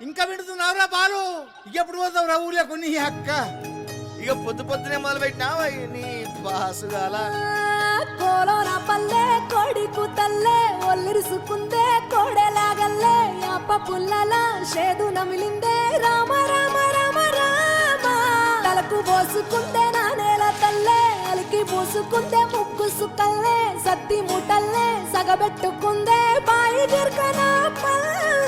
ఇంకా వింటున్నావురా బాలు? ఎప్పుడు పోతావు ఊర్లో కొన్ని అక్క? ఇక పొద్దు పొద్దునే మొదలు పెట్టినావా నీ బాసుగాల? కోలోన పల్లె కోడి కూతల్లే ఒల్లిరుసుకుందే కోడెలాగల్లే అప్ప పుల్లల షేదు నమిలిందే. రామ రామ రామ రామ. తలకు పోసుకుందే నా నేల తల్లే అలికి పూసుకుందే ముక్కు సుక్కల్లే సత్తి మూటల్లే సగబెట్టుకుందే బాయి గిర్కన పల్లె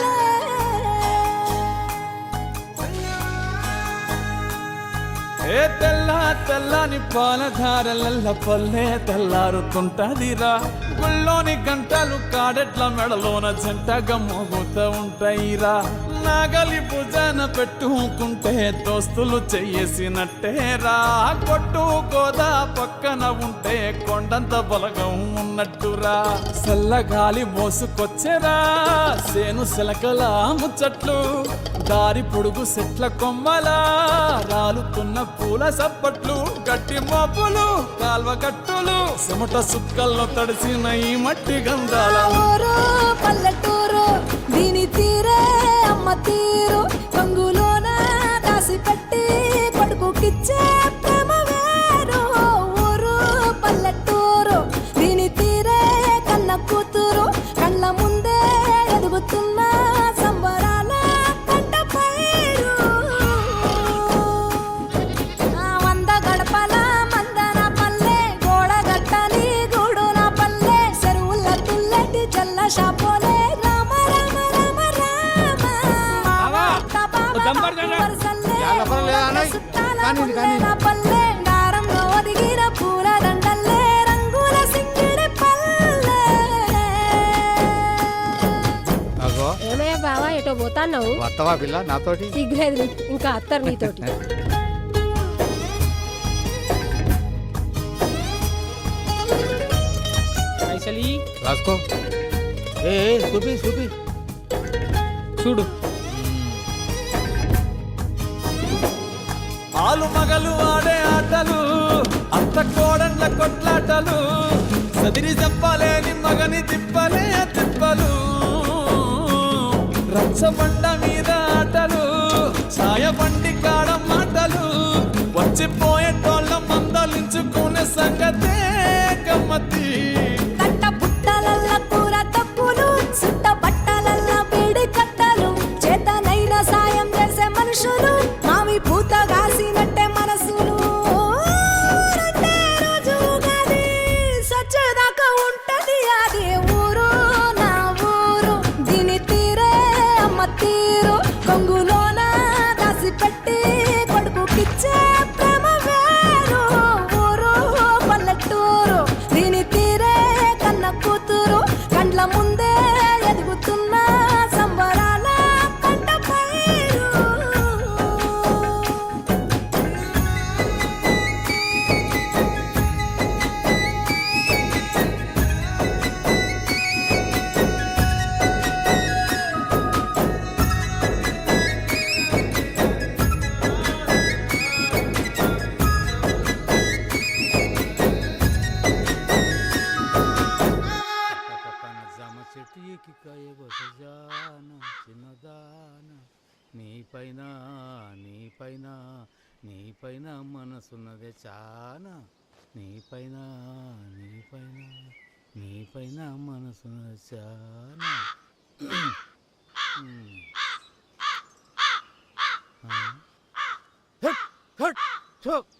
ఏ తెల్ల తెల్లని పాలధారలల్ల పల్లె తెల్లారుతుంటదిరా. గుళ్ళోని గంటలు కాడెట్ల మెడలోన జంటగా మోగుతూ ఉంటాయిరా. నాగలి భుజాన పెట్టుకుంటే దోస్తులు చెయ్యేసినట్టేరా కొట్టు గోదా పక్కన ఉంటే కొండంత బలగం ఉన్నట్టురా. చల్లగాలి మోసుకొచ్చేరా. సేను సెలకల ముచ్చట్లు దారి పొడుగు సెట్ల కొమ్మలా. పూల సప్పట్లు గట్టి మోపులు కాల్వ కట్టులు చెమట సుక్కల్లో తడిసిన ఈ మట్టి గంధాల పల్లెటూరు దీని తీరే అమ్మ తీరు. కంగులోన దాసి పెట్టి కొడుకుకిచ్చే పల్లె దారంలో ఒదిగిన పూల దండల్లే రంగుల సింగిడి పల్లె. అగో. ఏమయ్య బావా ఎటో పోతాన్నావు? వత్తవా పిల్ల నాతోటి? సిగ్గులేదు నీకు ఇంకా అత్తరు నీతోటి. పైసలి. రాసుకో. ఏ ఏ, చూపి చూపి. చూడు. ఆలు మగలు ఆడే ఆటలు అత్త కోడళ్ళ కొట్లాటలు సదిరి చెప్పలేని మగని తిప్పలే తిప్పలు. రచ్చబండ మీద ఆటలు సాయబండి కాడ మాటలు వచ్చిపోయేటోళ్ళ మందలించుకునే సంగతే కొడుకుకిచ్చే ఎక్కి చిన్నదాన నీ పైన నీ పైన నీ పైన మనసున్నదే చానా నీ పైన నీ పైన నీ పైన మనసున్నదే చానా ఉమ్. ఆ? హట్, హట్,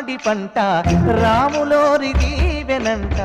పాడి పంట రాములోరి దీవెనంట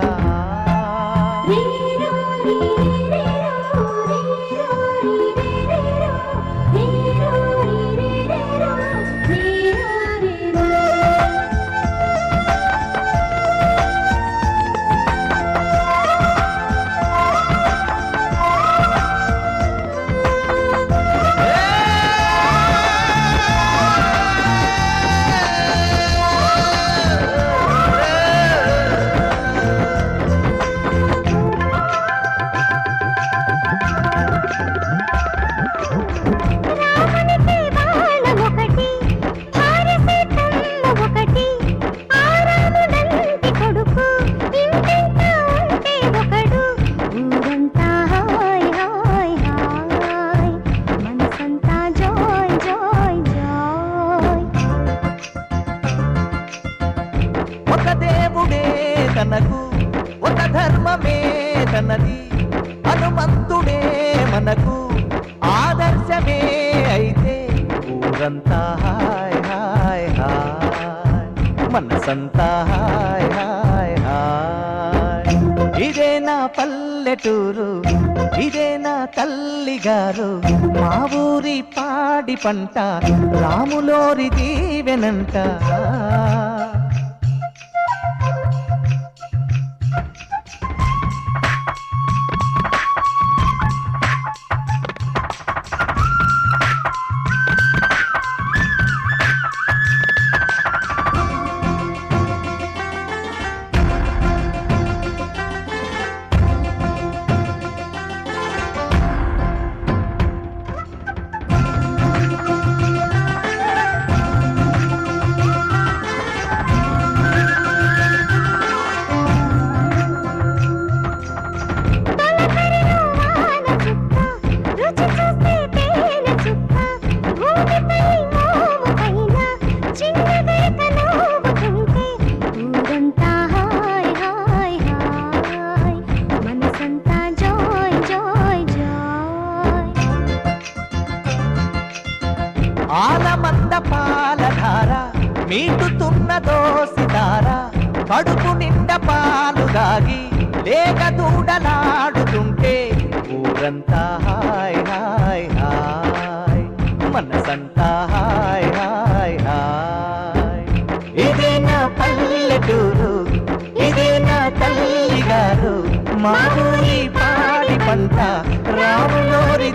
మనకు ఒక ధర్మమే తనది హనుమంతుడే మనకు ఆదర్శమే అయితే ఊరంతా హాయ్ హాయ్ హాయ్ మనసంతా హాయ్ హాయ్ హాయ్. ఇదే నా పల్లెటూరు ఇదే నా తల్లి గారు మా ఊరి పాడి పంట రాములోరి దీవెనంట. పాలధార మీటుతున్న దోసిదార కడుపు నిండా పాలు దాగి లేక దూడలాడుతుంటే ఊరంతా హాయ్ హాయ్ హాయ్ మనసంతా హాయ్ హాయ్ హాయ్. ఇదే నా పల్లెటూరు ఇదే నా తల్లి గారు మా ఊరి